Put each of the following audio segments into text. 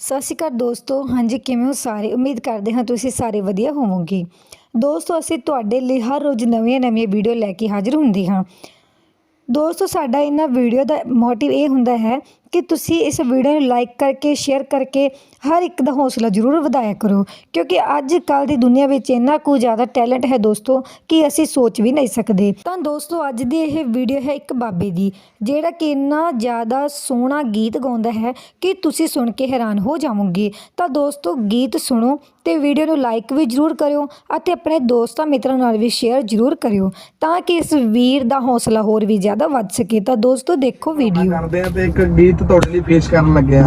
ਸਤਿ ਸ਼੍ਰੀ ਅਕਾਲ ਦੋਸਤੋ। ਹਾਂਜੀ, ਕਿਵੇਂ ਹੋ ਸਾਰੇ? ਉਮੀਦ ਕਰਦੇ ਹਾਂ ਤੁਸੀਂ ਸਾਰੇ ਵਧੀਆ ਹੋਵੋਗੇ। ਦੋਸਤੋ, ਅਸੀਂ ਤੁਹਾਡੇ ਲਈ ਹਰ ਰੋਜ਼ ਨਵੀਆਂ ਨਵੀਆਂ ਵੀਡੀਓ ਲੈ ਕੇ ਹਾਜ਼ਰ ਹੁੰਦੇ ਹਾਂ। ਦੋਸਤੋ, ਸਾਡਾ ਇਹਨਾਂ ਵੀਡੀਓ ਦਾ ਮੋਟਿਵ ਇਹ ਹੁੰਦਾ ਹੈ ਕਿ ਤੁਸੀਂ ਇਸ ਵੀਡੀਓ ਨੂੰ ਲਾਈਕ ਕਰਕੇ ਸ਼ੇਅਰ ਕਰਕੇ ਹਰ ਇੱਕ ਦਾ ਹੌਸਲਾ ਜ਼ਰੂਰ ਵਧਾਇਆ ਕਰੋ। ਕਿਉਂਕਿ ਅੱਜ ਕੱਲ ਦੀ ਦੁਨੀਆ ਵਿੱਚ ਇੰਨਾ ਕੁ ਜ਼ਿਆਦਾ ਟੈਲੈਂਟ ਹੈ ਦੋਸਤੋ ਕਿ ਅਸੀਂ ਸੋਚ ਵੀ ਨਹੀਂ ਸਕਦੇ। ਤਾਂ ਦੋਸਤੋ ਅੱਜ ਦੀ ਇਹ ਵੀਡੀਓ ਹੈ ਇੱਕ ਬਾਬੇ ਦੀ ਜਿਹੜਾ ਕਿ ਇੰਨਾ ਜ਼ਿਆਦਾ ਸੋਹਣਾ ਗੀਤ ਗਾਉਂਦਾ ਹੈ ਕਿ ਤੁਸੀਂ ਸੁਣ ਕੇ ਹੈਰਾਨ ਹੋ ਜਾਵੋਗੇ। ਤਾਂ ਦੋਸਤੋ ਗੀਤ ਸੁਣੋ ਤੇ ਵੀਡੀਓ ਨੂੰ ਲਾਈਕ ਵੀ ਜ਼ਰੂਰ ਕਰਿਓ ਅਤੇ ਆਪਣੇ ਦੋਸਤਾਂ ਮਿੱਤਰਾਂ ਨਾਲ ਵੀ ਸ਼ੇਅਰ ਜ਼ਰੂਰ ਕਰਿਓ ਤਾਂ ਕਿ ਇਸ ਵੀਰ ਦਾ ਹੌਸਲਾ ਹੋਰ ਵੀ ਜ਼ਿਆਦਾ ਵੱਧ ਸਕੇ। ਤਾਂ ਦੋਸਤੋ ਦੇਖੋ ਵੀਡੀਓ ਕਰਦੇ ਆ ਤੇ ਇੱਕ ਗੀਤ ਤੁਹਾਡੇ ਲਈ ਪੇਸ਼ ਕਰਨ ਲੱਗਿਆ।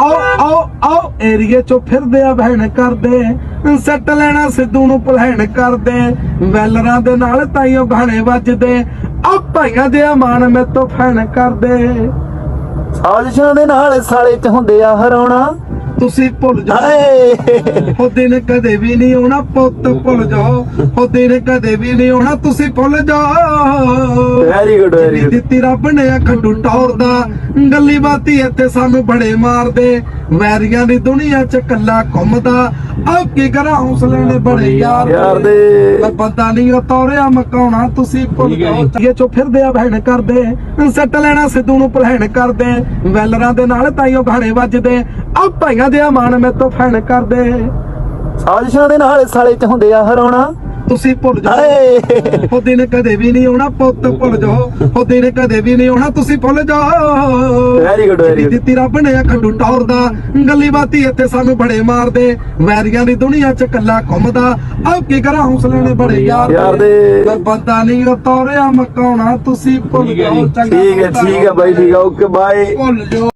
ਆਓ ਆਓ ਆਓ ਏਰੀਏ ਚੋਂ ਫਿਰਦੇ ਆ ਬਹਿਣ ਕਰਦੇ। ਸੱਟ ਲੈਣਾ ਸਿੱਧੂ ਨੂੰ ਭਲੈਣ ਕਰਦੇ। ਵੈਲਰਾਂ ਦੇ ਨਾਲ ਤਾਈਓ ਗਾਣੇ ਵੱਜਦੇ। ਆ ਭਾਈਆਂ ਦੇ ਮਾਨ ਮੇ ਤੋਂ ਫੈਣ ਕਰਦੇ। ਸਾਜ਼ਿਸ਼ਾਂ ਦੇ ਨਾਲ ਸਾਲੇ ਚ ਹੁੰਦੇ ਆ ਹਰਾਉਣਾ। ਤੁਸੀਂ ਭੁੱਲ ਜਾਓ। ਉਹ ਦਿਨ ਕਦੇ ਵੀ ਨਹੀਂ ਆਉਣਾ ਪੁੱਤ ਭੁੱਲ ਜਾਓ। ਉਹ ਦਿਨ ਕਦੇ ਵੀ ਨਹੀਂ ਆਉਣਾ ਤੁਸੀਂ ਭੁੱਲ ਜਾਓ। ਵੈਰੀ ਗੁੱਡ ਵੈਰੀ ਗੁੱਡ ਦਿੱਤੀ ਰੱਬ ਨੇ ਖੱਡੂ ਟੌਰਦਾ ਗੱਲੀ ਬਾਤੀ ਇੱਥੇ ਸਾਨੂੰ ਬੜੇ ਮਾਰਦੇ। ਵੈਰੀਆਂ ਦੀ ਦੁਨੀਆ ਚ ਕੱਲਾ ਘੁੰਮਦਾ। ਆ ਕੀ ਕਰਾਂ? ਹੌਸਲੇ ਨੇ ਬੜੇ ਯਾਰ ਯਾਰ ਦੇ। ਮੈਂ ਪਤਾ ਨਹੀਂ ਉਹ ਤੋਰਿਆ ਮਕਾਉਣਾ ਤੁਸੀਂ ਭੁੱਲ ਜਾਓ। ਇਹ ਚੋ ਫਿਰਦੇ ਆ ਬਹਿਣ ਕਰਦੇ। ਸੱਟ ਲੈਣਾ ਸਿੱਧੂ ਨੂੰ ਭਲੈਣ ਕਰਦੇ। ਵੈਲਰਾਂ ਦੇ ਨਾਲ ਤਾਈਓ ਗਾਣੇ ਵੱਜਦੇ। ਆ ਭਾਈਆਂ ਦੇ ਮਾਨ ਮੇ ਤੋਂ ਫੈਣ ਕਰਦੇ। ਸਾਜ਼ਿਸ਼ਾਂ ਦੇ ਨਾਲ ਸਾਲੇ ਚ ਹੁੰਦੇ ਆ ਹਰਾਉਣਾ। ਤੁਸੀਂ ਭੁੱਲ ਜਾਓ। ਉਹ ਦਿਨ ਕਦੇ ਵੀ ਨਹੀਂ ਆਉਣਾ ਪੁੱਤ ਭੁੱਲ ਜਾਓ। ਉਹ ਦਿਨ ਕਦੇ ਵੀ ਨਹੀਂ ਆਉਣਾ ਤੁਸੀਂ ਭੁੱਲ ਜਾਓ। ਵੈਰੀ ਗੁੱਡ ਵੈਰੀ ਗੁੱਡ ਦਿੱਤੀ ਰੱਬ ਨੇ ਖੱਡੂ ਟੌਰਦਾ ਗੱਲੀ ਬਾਤੀ ਇੱਥੇ ਸਾਨੂੰ ਬੜੇ ਮਾਰਦੇ। ਵੈਰੀਆਂ ਦੀ ਦੁਨੀਆ ਚ ਕੱਲਾ ਘੁੰਮਦਾ। ਆ ਕੀ ਕਰਾਂ ਹੌਸਲੇ ਨੇ ਬੜੇ ਯਾਰ ਯਾਰ ਦੇ। ਮੈਂ ਪਤਾ ਨਹੀਂ ਉਹ ਤੋਰਿਆ ਮਕਾਉਣਾ ਤੁਸੀਂ ਭੁੱਲ ਜਾਓ ਚੰਗਾ ਠੀਕ ਹੈ ਠੀਕ ਹੈ ਬਾਈ ਠੀਕ ਹੈ ਓਕੇ ਬਾਏ। ਭੁੱਲ ਜਾਓ।